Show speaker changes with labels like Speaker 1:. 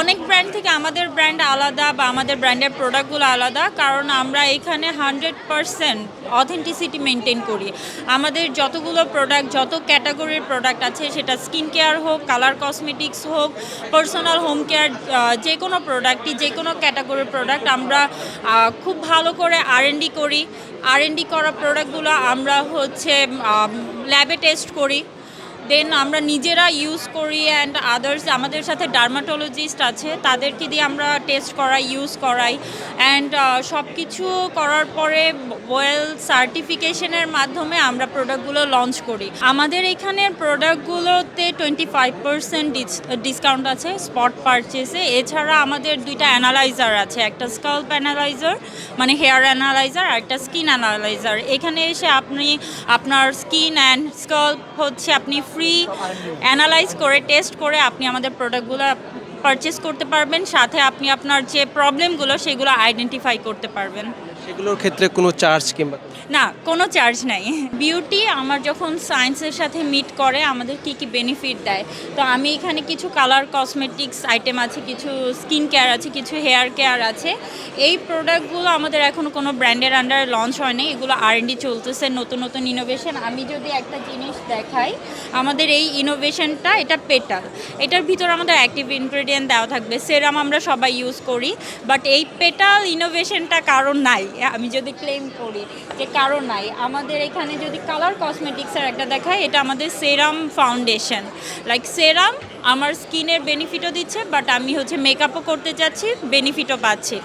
Speaker 1: অনেক ব্র্যান্ড থেকে আমাদের ব্র্যান্ড আলাদা বা আমাদের ব্র্যান্ডের প্রোডাক্টগুলো আলাদা, কারণ আমরা এখানে হান্ড্রেড পারসেন্ট অথেন্টিসিটি মেনটেন করি। আমাদের যতগুলো প্রোডাক্ট যত ক্যাটাগরির প্রোডাক্ট আছে, সেটা স্কিন কেয়ার হোক কালার কসমেটিক্স হোক পার্সোনাল হোম কেয়ার যে কোনো প্রোডাক্টই যে কোনো ক্যাটাগরির প্রোডাক্ট আমরা খুব ভালো করে আর করি। আর করা প্রোডাক্টগুলো আমরা হচ্ছে ল্যাবে টেস্ট করি। দেন আমরা নিজেরা ইউজ করি অ্যান্ড আদার্স আমাদের সাথে ডার্মাটোলজিস্ট আছে, তাদেরকে দিয়ে আমরা টেস্ট করাই ইউজ করাই। অ্যান্ড সব কিছু করার পরে ওয়েল সার্টিফিকেশনের মাধ্যমে আমরা প্রোডাক্টগুলো লঞ্চ করি। আমাদের এখানের প্রোডাক্টগুলোতে টোয়েন্টি ফাইভ পার্সেন্ট ডিসকাউন্ট আছে স্পট পারচেসে এছাড়া আমাদের দুইটা অ্যানালাইজার আছে, একটা স্কাল্প অ্যানালাইজার মানে হেয়ার অ্যানালাইজার আর একটা স্কিন অ্যানালাইজার এখানে এসে আপনি, আপনার স্কিন অ্যান্ড স্কাল্প হচ্ছে আপনি ফ্রি অ্যানালাইজ করে টেস্ট করে আপনি আমাদের প্রোডাক্টগুলো পারচেস করতে পারবেন, সাথে আপনি আপনার যে প্রবলেমগুলো সেগুলো আইডেন্টিফাই করতে পারবেন।
Speaker 2: সেগুলোর ক্ষেত্রে কোনো চার্জ কিংবা
Speaker 1: না, কোনো চার্জ নাই। বিউটি আমার যখন সায়েন্সের সাথে মিট করে, আমাদের কি কি বেনিফিট দেয়? তো আমি এখানে কিছু কালার কসমেটিক্স আইটেম আছে, কিছু স্কিন কেয়ার আছে, কিছু হেয়ার কেয়ার আছে। এই প্রোডাক্টগুলো আমাদের এখনও কোনো ব্র্যান্ডের আন্ডারে লঞ্চ হয়নি এগুলো আর চলতেছে, নতুন নতুন ইনোভেশন আমি যদি একটা জিনিস দেখাই, আমাদের এই ইনোভেশনটা এটা পেটাল এটার ভিতর আমাদের অ্যাক্টিভ ইনগ্রেডিয়েন্ট দেওয়া থাকবে। সেরাম আমরা সবাই ইউজ করি বাট এই পেটাল ইনোভেশনটা কারণ নাই। আমি যদি ক্লেম করি যে কারণ নাই, আমাদের এখানে যদি কালার কসমেটিক্সের একটা দেখায়, এটা আমাদের সেরাম ফাউন্ডেশন লাইক সেরাম আমার স্কিনের বেনিফিটও দিচ্ছে বাট আমি হচ্ছে মেকআপও করতে চাচ্ছি বেনিফিটও পাচ্ছি।